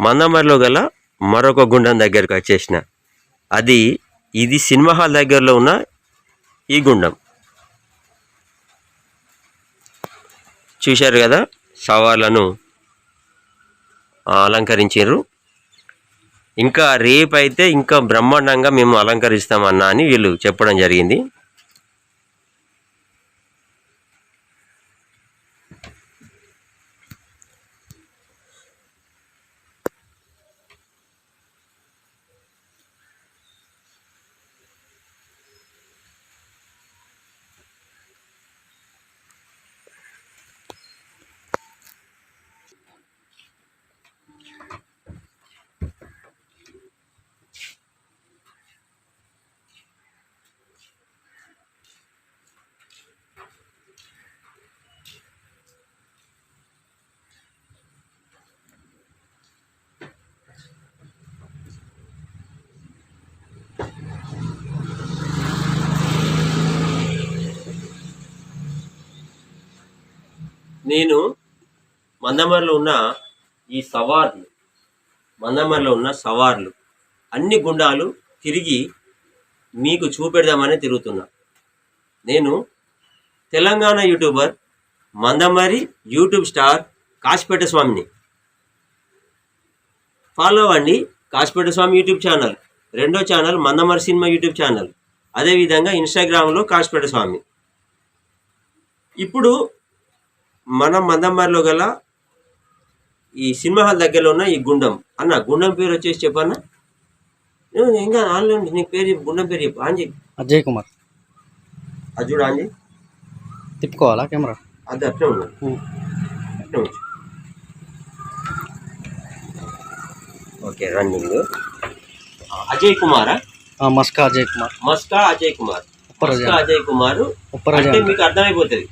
మందమరిలో గల మరొక గుండం దగ్గరకు వచ్చేసిన. అది ఇది సినిమా హాల్ దగ్గరలో ఉన్న ఈ గుండం. చూశారు కదా? సవాళ్ళను అలంకరించారు ఇంకా రేపు అయితే ఇంకా బ్రహ్మాండంగా మేము అలంకరిస్తామన్నా అని వీళ్ళు చెప్పడం జరిగింది. నేను మందమరిలో ఉన్న ఈ సవార్లు మందమరిలో ఉన్న సవార్లు అన్ని గుండాలు తిరిగి మీకు చూపెడదామని తిరుగుతున్నా. నేను Telangana YouTuber Mandamarri YouTube star Kasipet స్వామిని. ఫాలో అవ్వండి కాశిపేట స్వామి యూట్యూబ్ ఛానల్. రెండో channel Mandamarri cinema YouTube channel. అదేవిధంగా ఇన్స్టాగ్రామ్లో కాశిపేట స్వామి. ఇప్పుడు మన మందమ్మరిలో గల ఈ సినిమా హాల్ దగ్గరలో ఉన్న ఈ గుండం. అన్న గుండం పేరు వచ్చేసి చెప్పన్నా? ఇంకా ఆన్లైన్ నీకు పేరు చెప్పు గుండం పేరు చెప్పు. చెప్పు అజయ్ కుమార్. అది చూడు చెప్పి తిప్పుకోవాలా కెమెరా? అది అట్లే ఉన్నాడు అట్లే ఉంచు ఓకే రన్నింగ్. అజయ్ కుమారా? మస్కా అజయ్ కుమార్. మస్కా అజయ్ కుమార్. మస్కా అజయ్ కుమార్. అంటే మీకు అర్థమైపోతుంది.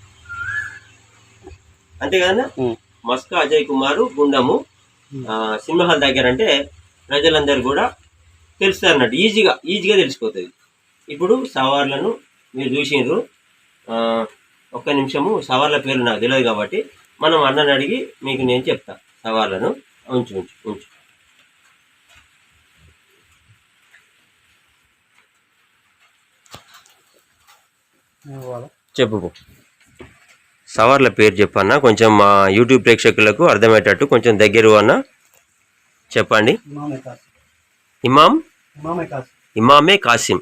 అంతే కదా ఉమ్. మస్కా అజయ్ కుమార్ గుండము. సినిమా హాల్ దగ్గర అంటే ప్రజలందరూ కూడా తెలుస్తుంది అన్నట్టు ఈజీగా ఈజీగా తెలిసిపోతుంది. ఇప్పుడు సవార్లను మీరు చూసిండ్రు ఆ, ఒక్క నిమిషము సవార్ల పేర్లు నాకు తెలియదు కాబట్టి మనం అన్నని అడిగి మీకు నేను చెప్తా సవార్లను. ఉంచు ఉంచు ఉంచు. చెప్పు. సవార్ల పేరు చెప్పన్నా. కొంచెం మా యూట్యూబ్ ప్రేక్షకులకు అర్థమయ్యేటట్టు కొంచెం దగ్గర అన్న. చెప్పండి. ఇమామే ఇమామే కాసిం.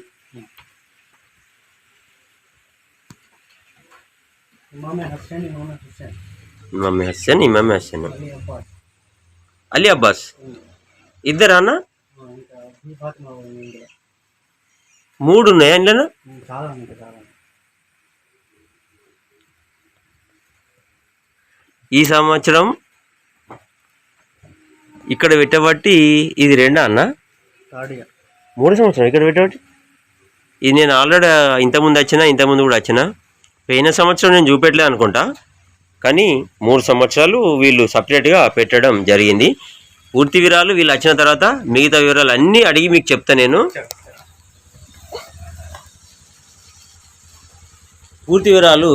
ఇమామే హస్సేన్ ఇమామే హుస్సేన్. అలీ అబ్బాస్. ఇద్దరా అన్న? మూడు ఉన్నాయా ఇంట్లో ఈ సంవత్సరం ఇక్కడ పెట్టబట్టి ఇది రెండా అన్న? మూడు సంవత్సరం ఇక్కడ పెట్టబట్టి? ఇది నేను ఆల్రెడీ ఇంతకుముందు వచ్చిన ఇంతకుముందు కూడా వచ్చిన పోయిన సంవత్సరం నేను చూపెట్టలే అనుకుంటా. కానీ మూడు సంవత్సరాలు వీళ్ళు సపరేట్గా పెట్టడం జరిగింది. పూర్తి వివరాలు వీళ్ళు వచ్చిన తర్వాత మిగతా వివరాలు అన్నీ అడిగి మీకు చెప్తా నేను. పూర్తి వివరాలు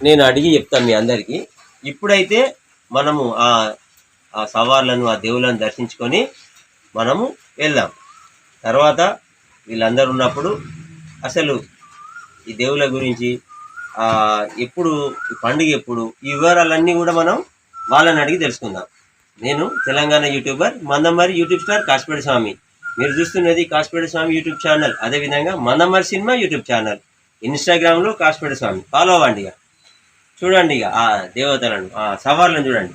నేను అడిగి చెప్తాను మీ అందరికీ. ఇప్పుడైతే మనము ఆ ఆ సవార్లను ఆ దేవులను దర్శించుకొని మనము వెళ్ళాం తర్వాత వీళ్ళందరూ ఉన్నప్పుడు అసలు ఈ దేవుల గురించి ఎప్పుడు ఈ పండుగ ఎప్పుడు ఈ వివరాలన్నీ కూడా మనం వాళ్ళని అడిగి తెలుసుకుందాం. నేను Telangana YouTuber Mandamarri YouTube star Kasipet Swami. మీరు చూస్తున్నది కాశ్పేట స్వామి యూట్యూబ్ ఛానల్. అదేవిధంగా మందమరి సినిమా యూట్యూబ్ ఛానల్. ఇన్స్టాగ్రామ్లో కాశ్పేట స్వామి. ఫాలో అవ్వండి ఇక. చూడండి ఇక ఆ దేవతలను ఆ సవార్లను చూడండి.